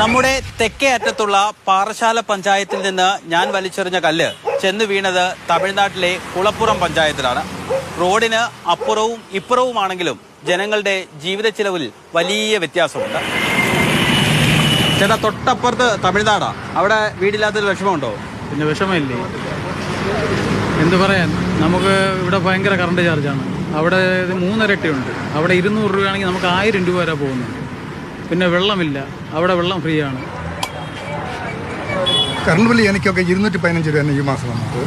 നമ്മുടെ തെക്കേ അറ്റത്തുള്ള പാറശാല പഞ്ചായത്തിൽ നിന്ന് ഞാൻ വലിച്ചെറിഞ്ഞ കല്ല് ചെന്ന് വീണത് തമിഴ്നാട്ടിലെ കുളപ്പുറം പഞ്ചായത്തിലാണ്. റോഡിന് അപ്പുറവും ഇപ്പുറവുമാണെങ്കിലും ജനങ്ങളുടെ ജീവിത ചിലവിൽ വലിയ വ്യത്യാസമുണ്ട്. ചേട്ടാ തൊട്ടപ്പുറത്ത് തമിഴ്നാടാ. അവിടെ വീടില്ലാത്തൊരു വിഷമമുണ്ടോ? പിന്നെ വിഷമമില്ലേ? എന്ത് പറയാൻ? നമുക്ക് ഇവിടെ ഭയങ്കര കറണ്ട് ചാർജാണ് അവിടെ മൂന്നിരട്ടിയുണ്ട്. അവിടെ ഇരുന്നൂറ് രൂപയാണെങ്കിൽ നമുക്ക് ആയിരം രൂപ വരെ പോകുന്നുണ്ട്. പിന്നെ വെള്ളമില്ല. അവിടെ വെള്ളം ഫ്രീ ആണ് കറണ്ട് ബില്ല് എനിക്കൊക്കെ ഇരുന്നൂറ്റി പതിനഞ്ച് രൂപയാണ് ഈ മാസം നമുക്ക്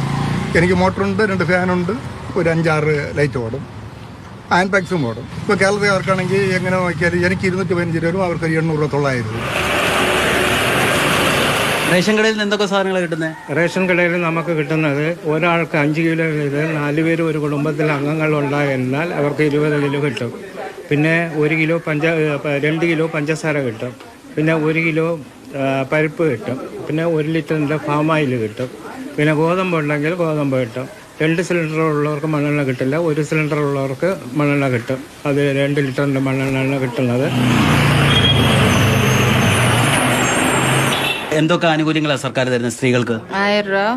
എനിക്ക് മോട്ടറുണ്ട് രണ്ട് ഫാനുണ്ട് ഒരു അഞ്ചാറ് ലൈറ്റ് ഓടും. ഹാൻഡ് പാക്സും ഓടും. ഇപ്പോൾ കേരളത്തിലാർക്കാണെങ്കിൽ എങ്ങനെ നോക്കിയാൽ എനിക്ക് ഇരുന്നൂറ്റി പതിനഞ്ച് രൂപ അവർക്ക് ഒരു എണ്ണൂറ് രൂപ തൊള്ളായിരം രൂപ. റേഷൻ കടയിൽ നിന്ന് എന്തൊക്കെ സാധനങ്ങൾ കിട്ടുന്നത് റേഷൻ കടയിൽ നമുക്ക് കിട്ടുന്നത് ഒരാൾക്ക് അഞ്ച് കിലോ വീതം നാല് പേര് ഒരു കുടുംബത്തിൽ അംഗങ്ങൾ ഉണ്ടായിരുന്നാൽ അവർക്ക് ഇരുപത് കിലോ കിട്ടും. പിന്നെ ഒരു കിലോ പഞ്ച രണ്ട് കിലോ പഞ്ചസാര കിട്ടും. പിന്നെ ഒരു കിലോ പരിപ്പ് കിട്ടും. പിന്നെ ഒരു ലിറ്ററിന്റെ ഫാം ഓയിൽ കിട്ടും. പിന്നെ ഗോതമ്പ് ഉണ്ടെങ്കിൽ ഗോതമ്പ് കിട്ടും. രണ്ട് സിലിണ്ടർ ഉള്ളവർക്ക് മണ്ണെണ്ണ കിട്ടില്ല. ഒരു സിലിണ്ടർ ഉള്ളവർക്ക് മണ്ണെണ്ണ കിട്ടും. അത് രണ്ട് ലിറ്ററിന്റെ മണ്ണെണ്ണ കിട്ടുന്നത്. എന്തൊക്കെ ആനുകൂല്യങ്ങളാണ് സർക്കാർ തരുന്നത് സ്ത്രീകൾക്ക്? ആയിരം രൂപ.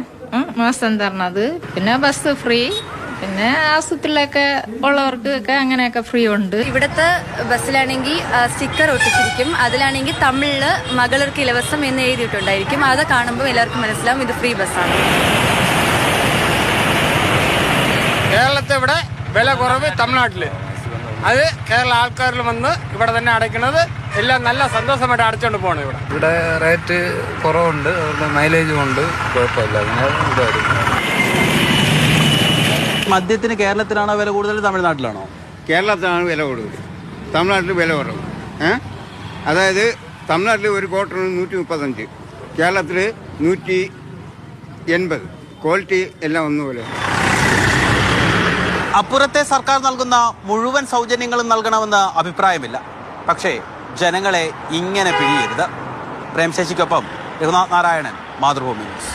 മാസം തരണത് പിന്നെ ബസ് ഫ്രീ. പിന്നെ ആശുപത്രിയിലൊക്കെ ഉള്ളവർക്ക് ഒക്കെ അങ്ങനെയൊക്കെ ഫ്രീ ഉണ്ട്. ഇവിടുത്തെ ബസ്സിലാണെങ്കിൽ സ്റ്റിക്കർ ഒട്ടിച്ചിരിക്കും. അതിലാണെങ്കിൽ തമിഴിൽ മകളർക്ക് ഇലവസം എന്ന് എഴുതിയിട്ടുണ്ടായിരിക്കും. അത് കാണുമ്പോൾ എല്ലാവർക്കും മനസ്സിലാവും ഇത് ഫ്രീ ബസ്സാണ് കേരളത്തെ ഇവിടെ വില കുറവ് തമിഴ്നാട്ടിൽ അത് കേരള ആൾക്കാരിൽ വന്ന് ഇവിടെ തന്നെ അടയ്ക്കുന്നത് എല്ലാം നല്ല സന്തോഷമായിട്ട് അടച്ചുകൊണ്ട് പോകണം ഇവിടെ. ഇവിടെ റേറ്റ് കുറവുണ്ട് മൈലേജും ഉണ്ട് കുഴപ്പമില്ല. അങ്ങനെ മദ്യത്തിന് കേരളത്തിലാണോ വില കൂടുതൽ തമിഴ്നാട്ടിലാണോ? കേരളത്തിലാണ് വില കൂടുതൽ. തമിഴ്നാട്ടിൽ വില കുറവ്. അതായത് തമിഴ്നാട്ടിൽ ഒരു ക്വാർട്ടറിന് നൂറ്റി മുപ്പത്തഞ്ച് കേരളത്തിൽ നൂറ്റി എൺപത് ക്വാളിറ്റി എല്ലാം ഒന്നുപോലെ. അപ്പുറത്തെ സർക്കാർ നൽകുന്ന മുഴുവൻ സൗജന്യങ്ങളും നൽകണമെന്ന് അഭിപ്രായമില്ല. പക്ഷേ ജനങ്ങളെ ഇങ്ങനെ പിഴിയരുത്. പ്രേംശേഷിക്കൊപ്പം രഘുനാഥ് നാരായണൻ മാതൃഭൂമി ന്യൂസ്.